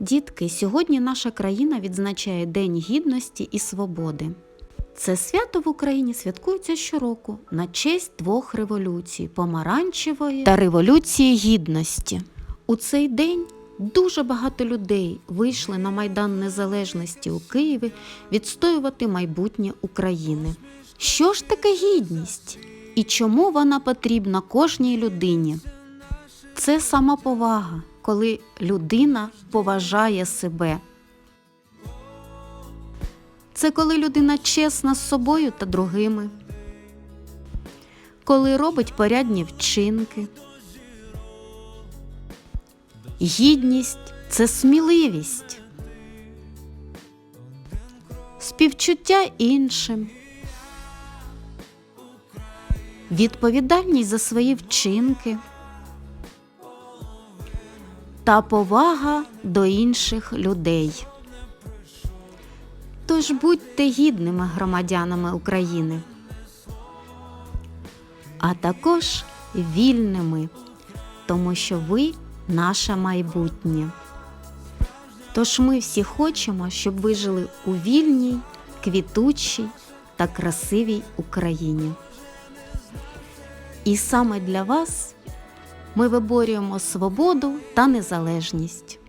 Дітки, сьогодні наша країна відзначає День гідності і свободи. Це свято в Україні святкується щороку на честь двох революцій помаранчевої та революції гідності. У цей день дуже багато людей вийшли на Майдан Незалежності у Києві відстоювати майбутнє України. Що ж таке гідність і чому вона потрібна кожній людині? Це самоповага, коли людина поважає себе. Це коли людина чесна з собою та другими, коли робить порядні вчинки. Гідність це сміливість, співчуття іншим, відповідальність за свої вчинки та повага до інших людей. Тож будьте гідними громадянами України, а також вільними, тому що ви наше майбутнє. Тож ми всі хочемо, щоб ви жили у вільній, квітучій та красивій Україні. І саме для вас ми виборюємо свободу та незалежність.